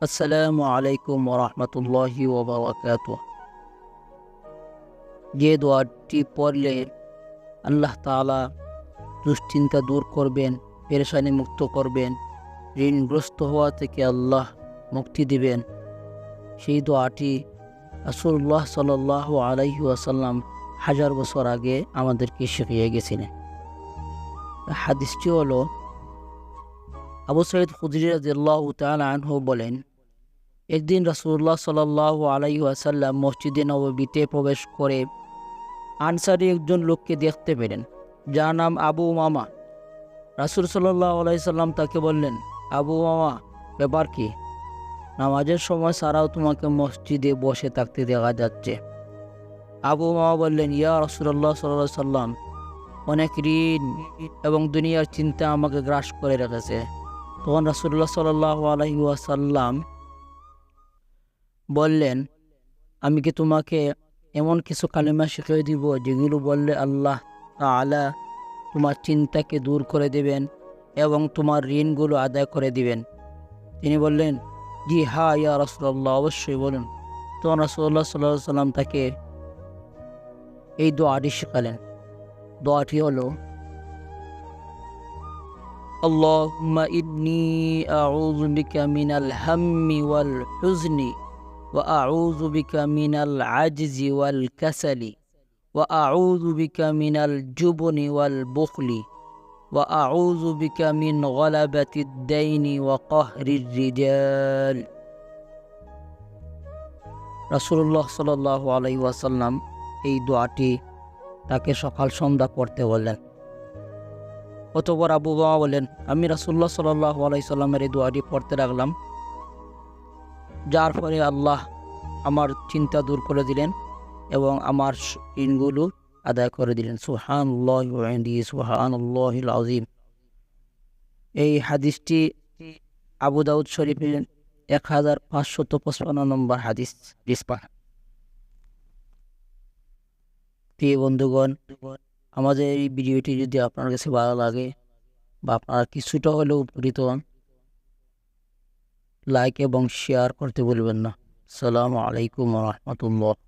আসসালামু আলাইকুম ওরহমতুল্লাহি ওবরাকাত। যে দোয়াটি পড়লে আল্লাহ তাআলা দুশ্চিন্তা দূর করবেন, পেরেশানি মুক্ত করবেন, ঋণগ্রস্ত হওয়া থেকে আল্লাহ মুক্তি দিবেন। সেই দোয়াটি রাসূলুল্লাহ সাল্লাল্লাহু আলাইহি ওয়াসাল্লাম হাজার বছর আগে আমাদেরকে শিখিয়ে গেছিলেন। হাদিসটি হলো আবু সঈদ খুদরি রাদিয়াল্লাহু তাআলা আনহু বলেন, একদিন রাসূলুল্লাহ সাল্লাল্লাহু আলাইহি ওয়াসাল্লাম মসজিদে নববীতে প্রবেশ করে আনসারি একজন লোককে দেখতে পেলেন, যার নাম আবু মামা রাসূল সাল্লাল্লাহু আলাইহি সাল্লাম তাকে বললেন, আবু মামা ব্যাপার কি? নামাজের সময় সারাও তোমাকে মসজিদে বসে থাকতে দেখা যাচ্ছে। আবু মামা বললেন, ইয়া রাসূলুল্লাহ সাল্লাল্লাহু আলাইহি সাল্লাম, অনেক ঋণ এবং দুনিয়ার চিন্তা আমাকে গ্রাস করে রেখেছে। তখন রাসূলুল্লাহ সাল্লাল্লাহু আলাইহি ওয়াসাল্লাম বললেন, আমি কি তোমাকে এমন কিছু কালিমা শিখিয়ে দিব যেগুলো বললে আল্লাহ তাআলা তোমার চিন্তাকে দূর করে দেবেন এবং তোমার ঋণগুলো আদায় করে দিবেন? তিনি বললেন, জি হা, ইয়া রসুল্লাহ অবশ্যই বলুন। তখন রসুল্লাহ সাল্লাহ সাল্লাম তাকে এই দোয়াটি শেখালেন। দোয়াটি হলো اللهم إني أعوذ بك من الهم والحزن وأعوذ بك من العجز والكسل وأعوذ بك من الجبن والبخل وأعوذ بك من غلبة الدين وقهر الرجال রাসূলুল্লাহ সাল্লাল্লাহু আলাইহি ওয়াসাল্লাম এই দোয়াটি তাকে সকাল সন্ধ্যা পড়তে বললেন অতপর আবু বাবা বলেন, আমি রাসূলুল্লাহ সাল্লাল্লাহু আলাইহি সাল্লামের এই দোয়াটি পড়তে লাগলাম, যার ফলে আল্লাহ আমার চিন্তা দূর করে দিলেন এবং আমার ঋণগুলো আদায় করে দিলেন। সুহান সুহান আজিম এই হাদিসটি আবু দাউদ শরীফের এক হাজার পাঁচশত পঁচপান্ন নম্বর হাদিস ডিসপা প্রিয় বন্ধুগণ আমাদের এই ভিডিওটি যদি আপনার কাছে ভালো লাগে বা আপনারা কিছুটা হলেও উপকৃত হন লাইক এবং শেয়ার করতে বলবেন না। সালামু আলাইকুম রহমতুল্লাহ।